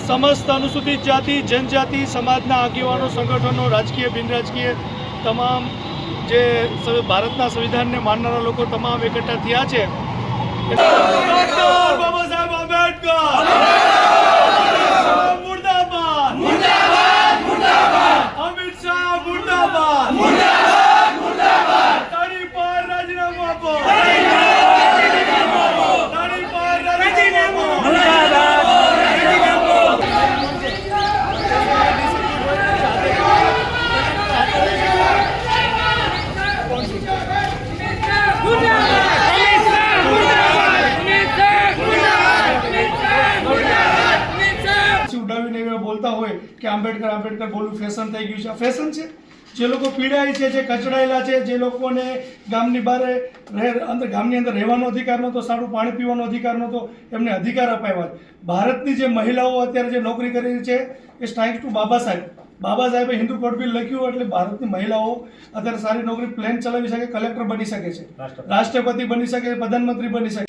સમસ્ત અનુસૂચિત જાતિ, જનજાતિ, સમાજના આગેવાનો, સંગઠનો, રાજકીય બિન રાજકીય તમામ જે ભારતના સંવિધાનને માનનારા લોકો તમામ એકઠા થયા છે. બાબા સાહેબ આંબેડકર મુર્દાબાદ અમિત શાહ મુર્દાબાદ તાળી પર રાજીનામું આપો તાળી પર રાજીનામું પછી ઉડાવીને એવા બોલતા હોય કે આંબેડકર આંબેડકર બોલવું ફેશન થઈ ગયું છે. ફેશન છે? જે લોકો પીડાય છે જે કચડાયેલા છે જે લોકોને ગામની બહાર અંદર ગામની અંદર રહેવાનો અધિકાર નહોતો સારું પાણી પીવાનો અધિકાર નહોતો એમને અધિકાર અપાવ્યા ભારતની જે મહિલાઓ અત્યારે જે નોકરી કરી રહી છે એ સ્ટ્રાઇક ટુ બાબા સાહેબ. બાબા સાહેબે હિન્દુ કોડ બિલ લખ્યું એટલે ભારતની મહિલાઓ અત્યારે સારી નોકરી પ્લેન ચલાવી શકે કલેક્ટર બની શકે છે. રાષ્ટ્રપતિ બની શકે પ્રધાનમંત્રી બની શકે.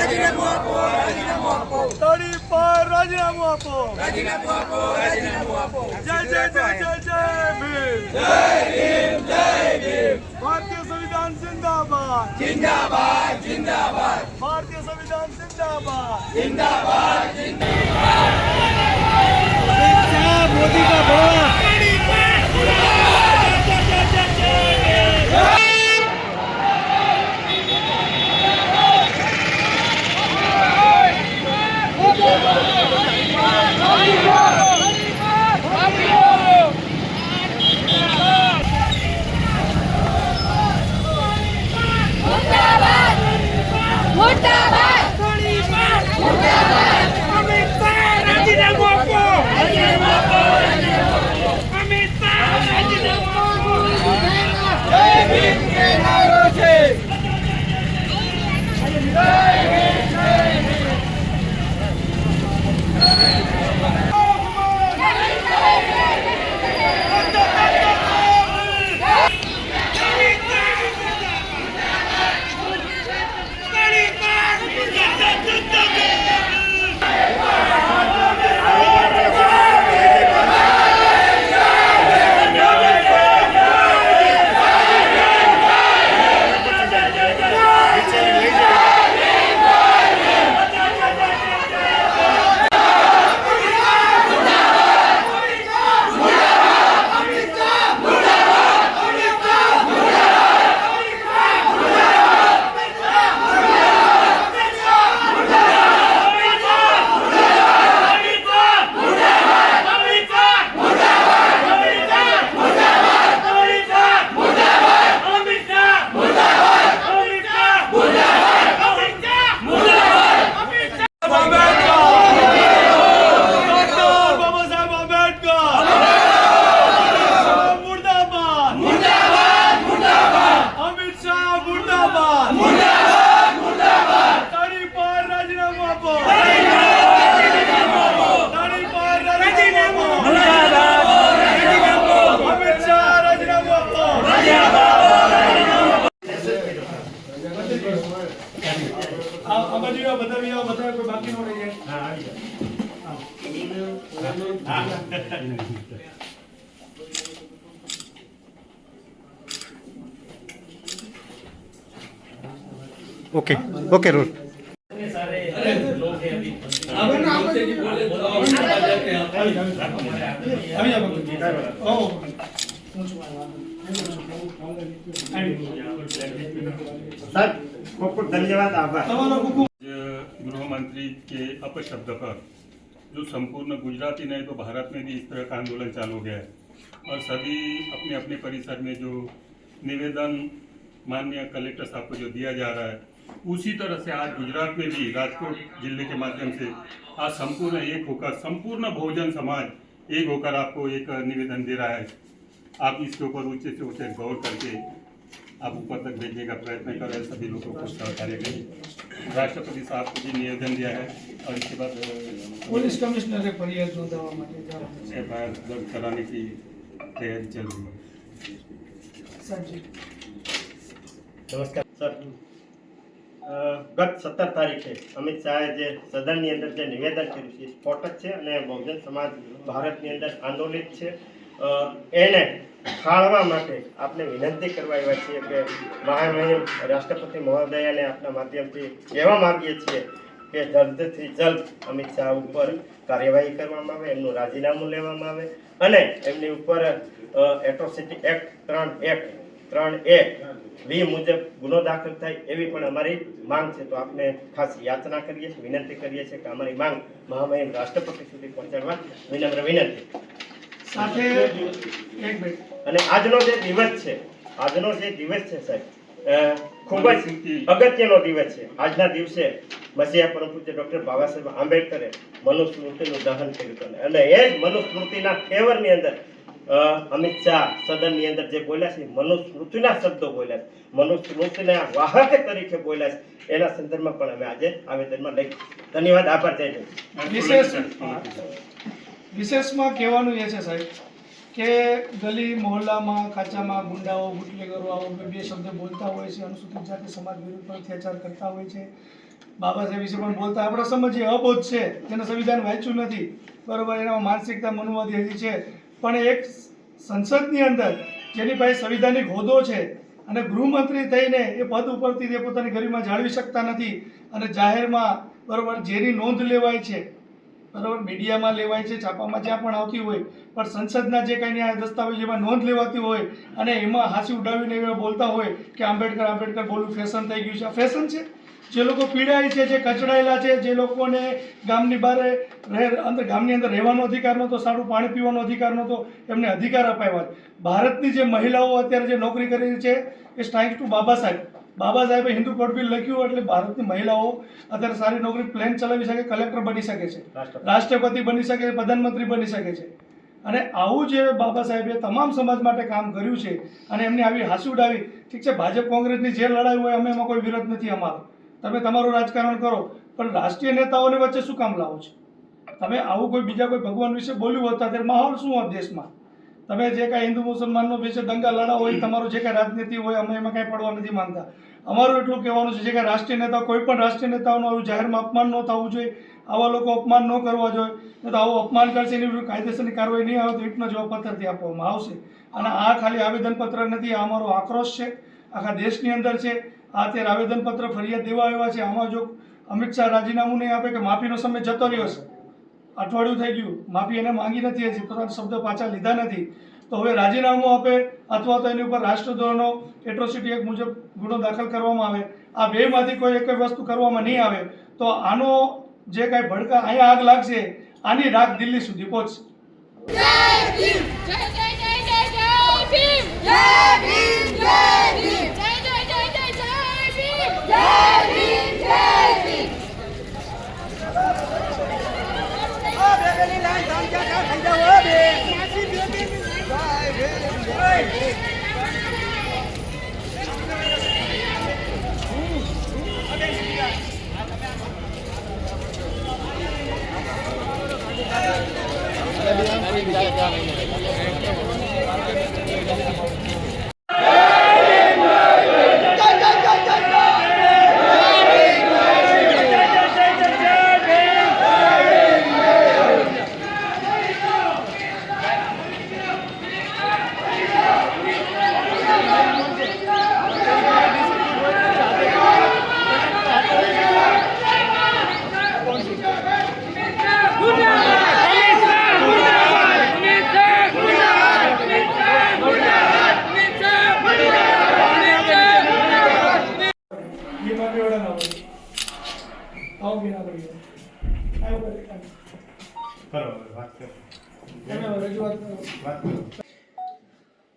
રાજીનામું આપો રાજીનામું આપો. તળી પર રાજીનામું આપો. રાજીનામું આપો રાજીનામું આપો. જય જય જય જય જય ભીમ ભારતીય સંવિધાન જિંદાબાદ. જિંદાબાદ જિંદાબાદ. ભારતીય સંવિધાન જિંદાબાદ. મોદી કા ભોળા ओके ओके रोल सर खूब खूब धन्यवाद आभार। गृहमंत्री के अपशब्द पर जो संपूर्ण गुजरात ही नहीं तो भारत में भी इस तरह का आंदोलन चालू हो गया है। और सभी अपने अपने परिसर में जो निवेदन माननीय कलेक्टर साहब को जो दिया जा रहा है उसी तरह से आज गुजरात में भी राजकोट ज़िले के माध्यम से आज संपूर्ण एक होकर संपूर्ण बहुजन समाज एक होकर आपको एक निवेदन दे रहा है। आप इसके ऊपर उच्च से उच्च गौर करके आप ऊपर तक भेजने का प्रयत्न कर रहे हैं सभी लोगों को सहकार्य करें राष्ट्रपति साहब को भी निवेदन दिया है और इसके बाद पुलिस कमिश्नर ने आर दर्ज कराने की तैयारी चल रही है। नमस्कार। सर ગત સત્તર તારીખે અમિત શાહે જે સદનની અંદર જે નિવેદન કર્યું છે સ્ફોટક છે અને બહુજન સમાજ ભારતની અંદર આંદોલિત છે. એને ખાળવા માટે આપણે વિનંતી કરવા આવ્યા છીએ કે મહામહિમ રાષ્ટ્રપતિ મહોદયાને આપણા માધ્યમથી કહેવા માગીએ છીએ કે જલ્દથી જલ્દ અમિત શાહ ઉપર કાર્યવાહી કરવામાં આવે, એમનું રાજીનામું લેવામાં આવે અને એમની ઉપર એટ્રોસિટી એક્ટ ત્રણ એક્ટ ત્રણ એ વી મુજબ ગુનો દાખલ થાય એવી પણ અમારી માંગ છે. તો આપને ખાસ યાચના કરીએ છીએ વિનંતી કરીએ છીએ કે અમારી માંગ મહામહિમ રાષ્ટ્રપતિ સુધી પહોંચાડવા વિનમ્ર વિનંતી. સાથે એક મિનિટ. અને આજનો જે દિવસ છે આજનો જે દિવસ છે સાહેબ ખૂબ જ અગત્યનો દિવસ છે. આજના દિવસે મસીહા પરમ પૂજ્ય ડોક્ટર બાબા સાહેબ આંબેડકરે મનુસ્મૃતિનું દહન કર્યું હતું. અને એ જ મનુસ્મૃતિના ફેવરની અંદર અમિત શાહ સદનની અંદર જે બોલ્યા છે, મનુસ્મૃતિના શબ્દો બોલ્યા છે. મનુસ્મૃતિના વાહક તરીકે બોલ્યા છે. એના સંદર્ભમાં પણ અમે આજે આવેદનમાં લઈ ધન્યવાદ, આભાર, જય વિશેષ વિશેષમાં કહેવાનું એ છે, સાહેબ, કે ગલી, મોહલ્લામાં, કાચામાં ગુંડાઓ બુટલેગરો આવો બે શબ્દ બોલતા હોય છે, અનુસૂચિત જાતિ સમાજ વિરુદ્ધ પણ અત્યાચાર કરતા હોય છે. બાબા સાહેબ વિશે પણ બોલતા, આપણે સમજીએ અબોધ છે જેને સંવિધાન વાંચ્યું નથી. બરોબર, એનામાં માનસિકતા મનોવાદી હજી છે. પણ એક સંસદની અંદર જેની પાસે સંવિધાનિક હોદ્દો છે અને ગૃહમંત્રી થઈને એ પદ ઉપરથી તે પોતાની ગરિમા જાળવી શકતા નથી અને જાહેરમાં બરાબર જેની નોંધ લેવાય છે, બરાબર મીડિયામાં લેવાય છે, છાપામાં જ્યાં પણ આવતી હોય, પણ સંસદના જે કાંઈ આ દસ્તાવેજ એમાં નોંધ લેવાતી હોય અને એમાં હાંસી ઉડાવીને એવા બોલતા હોય કે આંબેડકર આંબેડકર બોલવું ફેશન થઈ ગયું છે. આ ફેશન છે? જે લોકો પીડાય છે જે કચડાયેલા છે જે લોકોને ગામની બહાર રહે અંદર ગામની અંદર રહેવાનો અધિકાર નહોતો સારું પાણી પીવાનો અધિકાર નહોતો એમને અધિકાર અપાવ્યા ભારતની જે મહિલાઓ અત્યારે જે નોકરી કરી રહી છે એ સ્ટ્રાઇક ટુ બાબા સાહેબ. બાબા સાહેબે હિન્દુ કોડ બિલ લખ્યું એટલે ભારતની મહિલાઓ અત્યારે સારી નોકરી પ્લેન ચલાવી શકે કલેક્ટર બની શકે છે. રાષ્ટ્રપતિ. રાષ્ટ્રપતિ બની શકે છે પ્રધાનમંત્રી બની શકે છે. અને આવું જે બાબા સાહેબે તમામ સમાજ માટે કામ કર્યું છે અને એમની આવી હાંસી ઉડાવી ઠીક છે ભાજપ કોંગ્રેસની જે લડાઈ હોય અમે એમાં કોઈ વિરોધ નથી અમારો. તમે તમારું રાજકારણ કરો. પણ રાષ્ટ્રીય નેતાઓને વચ્ચે શું કામ લાવો છો? તમે આવું કોઈ બીજા કોઈ ભગવાન વિશે બોલ્યું હોત અત્યારે માહોલ શું હોત દેશમાં? તમે જે કાંઈ હિન્દુ મુસલમાનનો વિશે દંગા લડા હોય, તમારું જે કાંઈ રાજનીતિ હોય, અમે એમાં કાંઈ પડવા નથી માનતા અમારું એટલું કહેવાનું છે, જે કાંઈ રાષ્ટ્રીય નેતા, કોઈ પણ રાષ્ટ્રીય નેતાઓનું આવું જાહેરમાં અપમાન ન થવું જોઈએ. આવા લોકો અપમાન ન કરવા જોઈએ. તો આવું અપમાન કરશે એની વિરુદ્ધ કાયદેસરની કાર્યવાહી નહીં આવે તો ઈટનો જવાબ આપવામાં આવશે. અને આ ખાલી આવેદનપત્ર નથી, આ અમારો આક્રોશ છે. આખા દેશની અંદર છે. આ અત્યારે આવેદનપત્ર ફરિયાદ દેવા આવ્યા છે. આમાં જો અમિત શાહ રાજીનામું નહીં આપે કે માફીનો સમય જતો રહ્યો છે. અઠવાડિયું થઈ ગયું. માફી એને માંગી નથી હજી. પોતાના શબ્દ પાછા લીધા નથી. તો હવે રાજીનામું આપે અથવા તો એની ઉપર રાષ્ટ્રદ્રોહનો એટ્રોસિટી એક મુજબ ગુનો દાખલ કરવામાં આવે. આ બેમાંથી કોઈ એક વસ્તુ કરવામાં નહીં આવે. તો આનો જે કાંઈ ભડકા અહીંયા આગ લાગશે, આની રાખ દિલ્હી સુધી પહોંચશે. જય ભીમ જય જય જય જય જય ભીમ Да, да, да.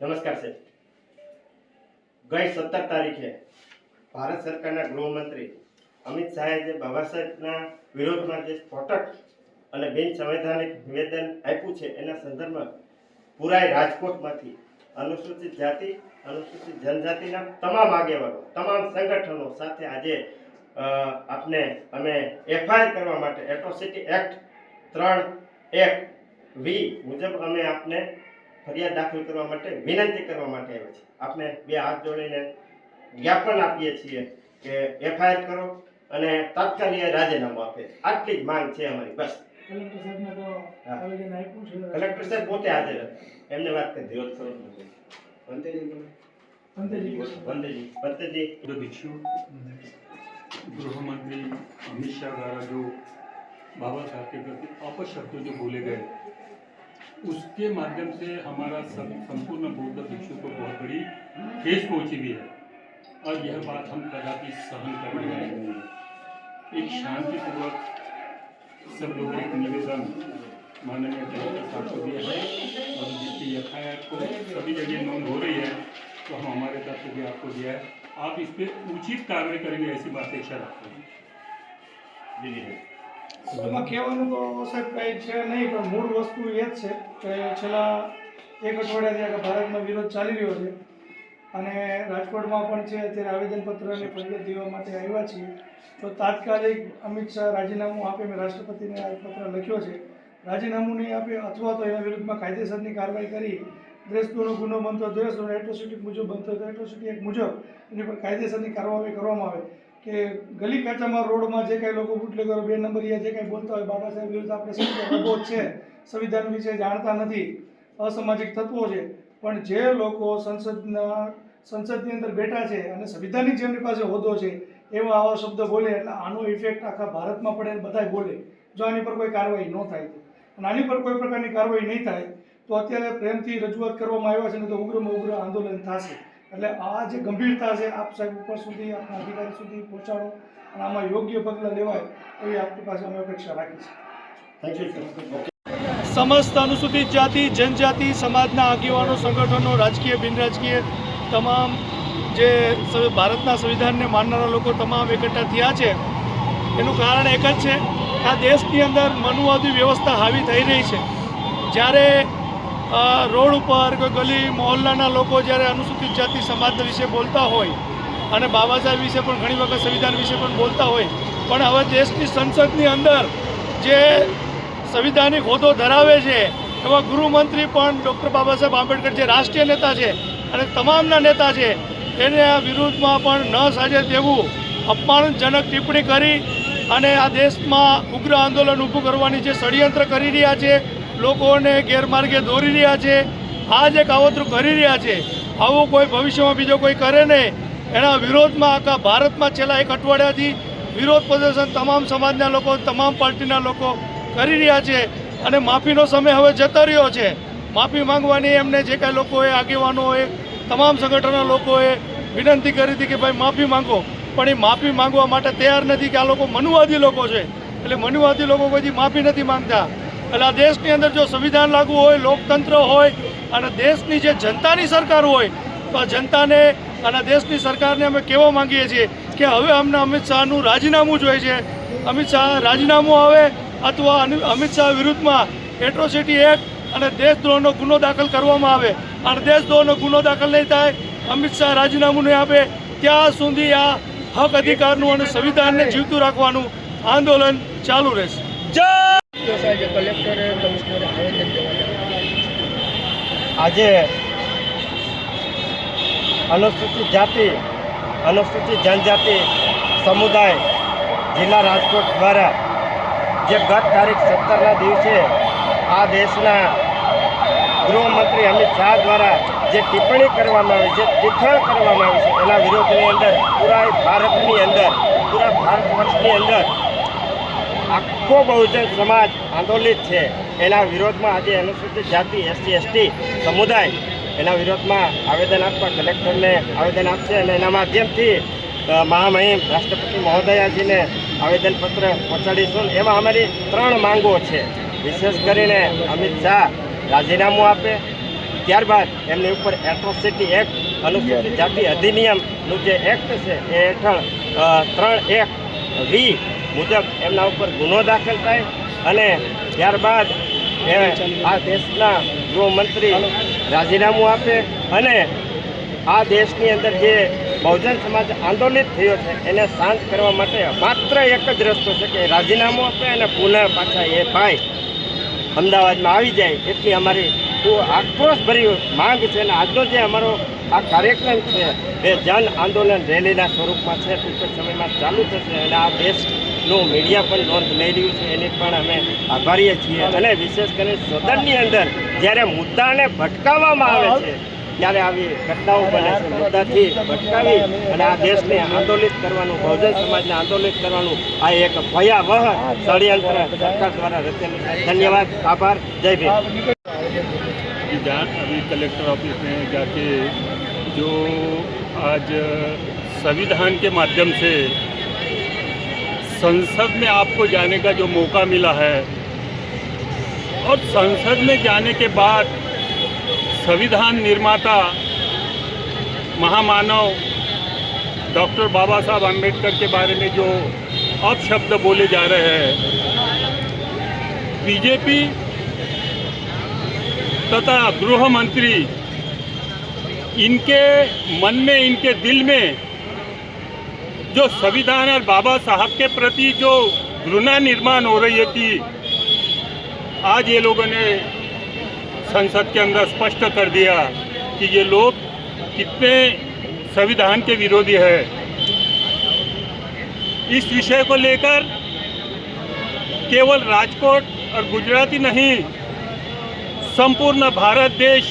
નમસ્કાર સાહેબ. ગઈ સત્તર તારીખે ભારત સરકારના ગૃહમંત્રી અમિત શાહે જે બાબા સાહેબના વિરોધમાં જે સ્ફોટક અને બિન સંવૈધાનિક નિવેદન આપ્યું છે, એના સંદર્ભમાં પુરાય રાજકોટમાંથી અનુસૂચિત જાતિ, અનુસૂચિત જનજાતિના તમામ આગેવાનો, તમામ સંગઠનો સાથે આજે આપને અમે એફઆઈઆર કરવા માટે એટ્રોસિટી એક્ટ ત્રણ એક વી મુજબ અમે આપને ફરિયાદ દાખલ કરવા માટે વિનંતી કરવા માટે આવ્યા છે આપને બે હાથ જોડીને જ્ઞાપન આપીએ છીએ કે એફઆઈઆર કરો અને તાત્કાલિક રાજીનામું આપે આટલી જ માંગ છે અમારી બસ કલેક્ટર સાહેબને તો હા. આવેદન આપ્યું છે કલેક્ટર સાહેબ પોતે હાજર હતા એમને વાત કરી વિરોધ કરો વંદેજી અંતેજી વંદેજી વંદેજી तो भिक्षु गृह मंत्री अमित शाह द्वारा जो बाबा साहब के प्रति अपशब्द जो बोले गए उसके माध्यम से हमारा संपूर्ण बौद्ध भिक्षु को बहुत बड़ी ठेस पहुँची हुई है। और यह बात हम कदापि सहन करने वाले नहीं हैं। एक शांतिपूर्वक सब लोग एक निवेदन माननीय कलेक्टर साहब को दिया है और जिसकी एफ़ को सभी जगह नोंद हो रही है तो हम हमारे तरफ़ से भी आपको दिया है। आप इस पर उचित कार्रवाई करेंगे, ऐसी अपेक्षा रखते हैं। દીદી એમાં કહેવાનું તો સાહેબ કંઈ છે નહીં, પણ મૂળ વસ્તુ એ જ છે કે છેલ્લા એક અઠવાડિયાથી આગળ ભારતમાં વિરોધ ચાલી રહ્યો છે. અને રાજકોટમાં પણ છે, અત્યારે આવેદનપત્ર અને ફરિયાદ દેવા માટે આવ્યા છીએ. તો તાત્કાલિક અમિત શાહ રાજીનામું આપે, મેં રાષ્ટ્રપતિને આ પત્ર લખ્યો છે. રાજીનામું નહીં આપે અથવા તો એના વિરુદ્ધમાં કાયદેસરની કાર્યવાહી કરી. દ્વેષદોનો ગુનો બનતો દ્વેષદોનો એટ્રોસિટી મુજબ બનતો એટ્રોસિટી એક મુજબ. એની પર કાયદેસરની કાર્યવાહી કરવામાં આવે. કે ગલી કાચામાં રોડમાં જે કાંઈ લોકો બુટલેગરો બે નંબરિયા જે કાંઈ બોલતા હોય, બાબા સાહેબ વિરુદ્ધ આપણે સમજો છે, સંવિધાન વિશે જાણતા નથી, અસામાજિક તત્વો છે. પણ જે લોકો સંસદના, સંસદની અંદર બેઠા છે અને સંવિધાનની જેમની પાસે હોદ્દો છે, એવા આવા શબ્દ બોલે એટલે આનો ઇફેક્ટ આખા ભારતમાં પડે અને બધાય બોલે. જો આની પર કોઈ કાર્યવાહી ન થાય અને આની પર કોઈ પ્રકારની કાર્યવાહી નહીં થાય તો અત્યારે પ્રેમથી રજૂઆત કરવામાં આવ્યા છે ને તો ઉગ્રમાં ઉગ્ર આંદોલન થશે. એટલે આ જે ગંભીરતા છે આપ સાહેબ ઉપર સુધી આપણા અધિકારી સુધી પહોંચાડો અને આમાં યોગ્ય પગલાં લેવાય એવી આપણી પાસે અમે અપેક્ષા રાખી છે થેન્ક યુ સમસ્ત અનુસૂચિત જાતિ જનજાતિ સમાજના આગેવાનો સંગઠનો રાજકીય બિનરાજકીય તમામ જે ભારતના સંવિધાનને માનનારા લોકો તમામ એકઠા થયા છે. એનું કારણ એક જ છે આ દેશની અંદર મનુવાદી વ્યવસ્થા હાવી થઈ રહી છે. જ્યારે રોડ ઉપર કોઈ ગલી, મહોલ્લાના લોકો જ્યારે અનુસૂચિત જાતિ સમાજ વિશે બોલતા હોય અને બાબા સાહેબ વિશે પણ ઘણી વખત સંવિધાન વિશે પણ બોલતા હોય, પણ હવે દેશની સંસદની અંદર જે સંવિધાનિક હોદ્દો ધરાવે છે એવા ગૃહમંત્રી પણ ડૉક્ટર બાબા સાહેબ આંબેડકર જે રાષ્ટ્રીય નેતા છે અને તમામના નેતા છે, એને આ વિરુદ્ધમાં પણ ન સાજે તેવું અપમાનજનક ટિપ્પણી કરી અને આ દેશમાં ઉગ્ર આંદોલન ઊભું કરવાની જે ષડયંત્ર કરી રહ્યા છે લોકોને ગેરમાર્ગે દોરી રહ્યા છે. આ જે કાવતરું કરી રહ્યા છે. આવું કોઈ ભવિષ્યમાં બીજો કોઈ કરે નહીં. એના વિરોધમાં આખા ભારતમાં છેલ્લા એક અઠવાડિયાથી વિરોધ પ્રદર્શન તમામ સમાજના લોકો, તમામ પાર્ટીના લોકો કરી રહ્યા છે અને માફીનો સમય હવે જતો રહ્યો છે. માફી માંગવાની એમને જે કાંઈ લોકોએ આગેવાનોએ તમામ સંગઠનના લોકોએ વિનંતી કરી હતી કે ભાઈ માફી માંગો. પણ એ માફી માંગવા માટે તૈયાર નથી કે આ લોકો મનુવાદી લોકો છે. એટલે મનુવાદી લોકો કોઈથી માફી નથી માંગતા. એટલે આ દેશની અંદર જો સંવિધાન લાગુ હોય, લોકતંત્ર હોય અને દેશની જે જનતાની સરકાર હોય, તો આ જનતાને અને દેશની સરકારને અમે કહેવા માંગીએ છીએ કે હવે અમને અમિત શાહનું રાજીનામું જોઈએ છે. અમિત શાહ રાજીનામું આવે અથવા અમિત શાહ વિરુદ્ધમાં એટ્રોસિટી એક્ટ અને દેશદ્રોહનો ગુનો દાખલ કરવામાં આવે અને દેશદ્રોહનો ગુનો દાખલ નહીં થાય, અમિત શાહ રાજીનામું નહીં આપે, ત્યાં સુધી આ હક અધિકારનું અને સંવિધાનને જીવતું રાખવાનું આંદોલન ચાલુ રહેશે. આજે અનુસૂચિત જાતિ, અનુસૂચિત જનજાતિ સમુદાય જિલ્લા રાજકોટ દ્વારા જે ગત તારીખ સત્તરના દિવસે આ દેશના ગૃહમંત્રી અમિત શાહ દ્વારા જે ટિપ્પણી કરવામાં આવી છે ટીખળ કરવામાં આવી છે, એના વિરોધની અંદર પૂરા ભારતની અંદર, પૂરા ભારત વર્ષની અંદર આખો બહુજન સમાજ આંદોલિત છે. એના વિરોધમાં આજે અનુસૂચિત જાતિ, એસસી, એસટી સમુદાય એના વિરોધમાં આવેદન આપવા કલેક્ટરને આવેદન આપશે અને એના માધ્યમથી મહામહિમ રાષ્ટ્રપતિ મહોદયાજીને આવેદનપત્ર પહોંચાડીશું. એમાં અમારી ત્રણ માંગો છે. વિશેષ કરીને અમિત શાહ રાજીનામું આપે. ત્યારબાદ એમની ઉપર એટ્રોસિટી એક્ટ અનુસૂચિત જાતિ અધિનિયમનું જે એક્ટ છે, એ હેઠળ ત્રણ એક વી મુજબ એમના ઉપર ગુનો દાખલ થાય અને ત્યારબાદ એ આ દેશના ગૃહમંત્રી રાજીનામું આપે અને આ દેશની અંદર જે બહુજન સમાજ આંદોલિત થયો છે, એને શાંત કરવા માટે માત્ર એક જ રસ્તો છે કે રાજીનામું આપે અને પુનઃ પાછા એ ભાઈ અમદાવાદમાં આવી જાય, એટલી અમારી આક્રોશ આક્રોશભરી માંગ છે અને આજનો જે અમારો આ કાર્યક્રમ છે એ જન આંદોલન રેલીના સ્વરૂપમાં છે, ટૂંક સમયમાં ચાલુ થશે અને આ દેશનું મીડિયા પણ નોંધ લઈ રહ્યું છે. એની પણ અમે આભારીએ છીએ. અને વિશેષ કરીને સદનની અંદર જ્યારે મુદ્દાને ભટકાવવામાં આવે છે, ત્યારે આવી ઘટનાઓ બને છે. મુદ્દાથી ભટકાવી અને આ દેશને આંદોલિત કરવાનું, બહુજન સમાજને આંદોલિત કરવાનું આ એક ભયાવહ ષડયંત્ર સરકાર દ્વારા રચેલું છે. ધન્યવાદ. આભાર. જય ભીમ. जहाँ अभी कलेक्टर ऑफ़िस में जाके जो आज संविधान के माध्यम से संसद में आपको जाने का जो मौका मिला है, और संसद में जाने के बाद संविधान निर्माता महामानव डॉक्टर बाबा साहब आम्बेडकर के बारे में जो अपशब्द बोले जा रहे हैं, बीजेपी तथा गृह मंत्री इनके मन में, इनके दिल में, जो संविधान और बाबा साहब के प्रति जो घृणा निर्माण हो रही थी आज ये लोगों ने संसद के अंदर स्पष्ट कर दिया कि ये लोग कितने संविधान के विरोधी है। इस विषय को लेकर केवल राजकोट और गुजराती नहीं संपूर्ण भारत देश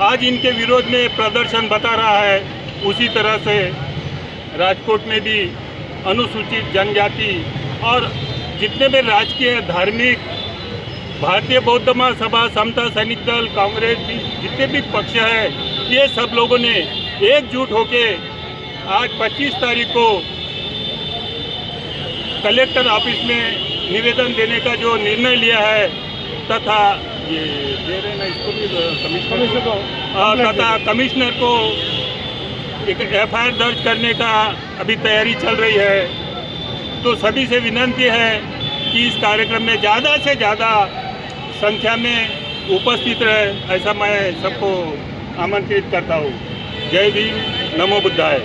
आज इनके विरोध में प्रदर्शन बता रहा है। उसी तरह से राजकोट में भी अनुसूचित जनजाति और जितने भी राजकीय, धार्मिक, भारतीय बौद्ध महासभा समता सैनिक दल, कांग्रेस, भी जितने भी पक्ष है, ये सब लोगों ने एकजुट होके आज 25 तारीख को कलेक्टर ऑफ़िस में निवेदन देने का जो निर्णय लिया है तथा ये दे रहे ना इसको भी कमिश्नर को। और तथा कमिश्नर को एक एफआईआर दर्ज करने का अभी तैयारी चल रही है। तो सभी से विनंती है कि इस कार्यक्रम में ज़्यादा से ज़्यादा संख्या में उपस्थित रहे ऐसा मैं सबको आमंत्रित करता हूँ। जय भीम नमो बुद्धाय।